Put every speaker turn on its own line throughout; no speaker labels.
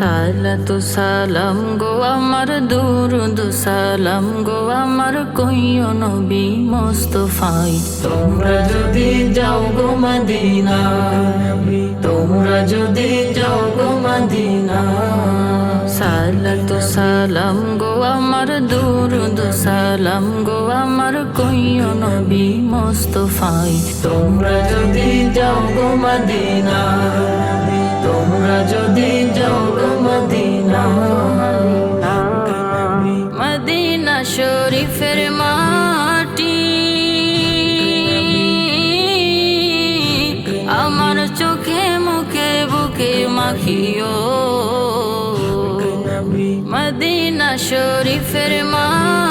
সালাতু সালাম গো আমার দুরুদ সালাম গো আমার কইও নবী মোস্তফাই তোমরা যদি যাও গো মদিনা তোমরা যদি যাও গো মদিনা সালাতু সালাম গো আমার দুরুদ সালাম গো আমার কইও নবী মোস্তফাই তোমরা যদি যাও গো মদিনা তোমরা যদি মদিনা। মদিনা শরীফের মাটি। আমার চোখে মুখে বুকে মাখিও। মদিনা শরীফের মাটি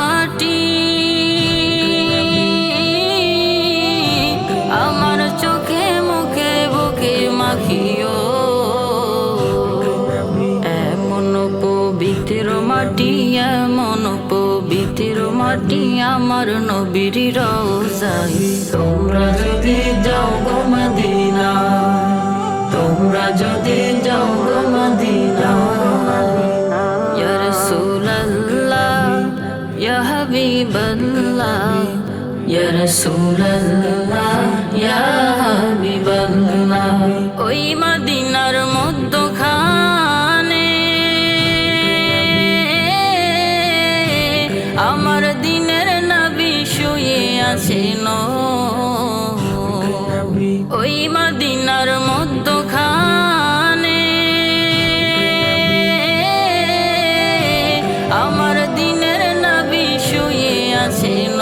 পবিত্র মাটি এমন পবিত্র মাটি আমার নবীর রোজাই তোমরা যদি যাও গো মদিনা, তোমরা যদি যাও গো মদিনা। ইয়া রাসূলুল্লাহ, ইয়া হাবিবাল্লাহ, ইয়া রাসূলুল্লাহ ওই মদিনার ওই মদিনার মধ্যখানে। আমার দিনের নবী শুয়ে আছেন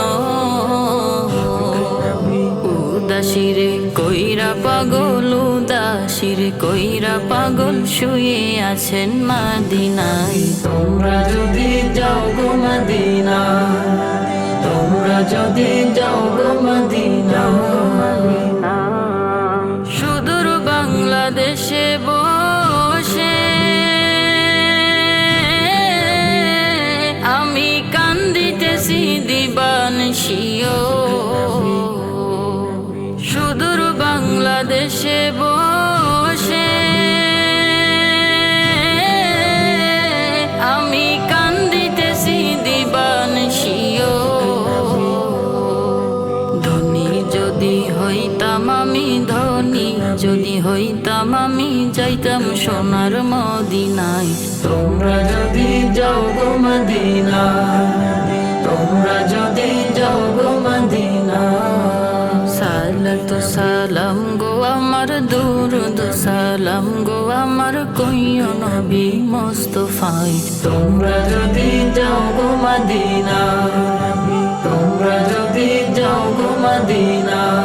উদাসিরে কইরা পাগল, উদাসিরে কইরা পাগল শুয়ে আছেন মাদিনায়। তোমরা যদি যাও গো মদিনা তোমরা যদি যাও গো মদিনা দিবান সুদূর বাংলাদেশে বসে আমি কান্দিতেছি দিবান শিও ধনী যদি হইতাম আমি ধনী, যদি হইতাম আমি যাইতাম সোনার মদিনায়। তোমরা যদি যাও গো মদিনা তো সালাম গো আমার দূর দরুদ সালাম গো আমার, কইও নবী মোস্তফাই। তোমরা যদি যাও গো মদিনা তোমরা যদি যাও গো মদিনা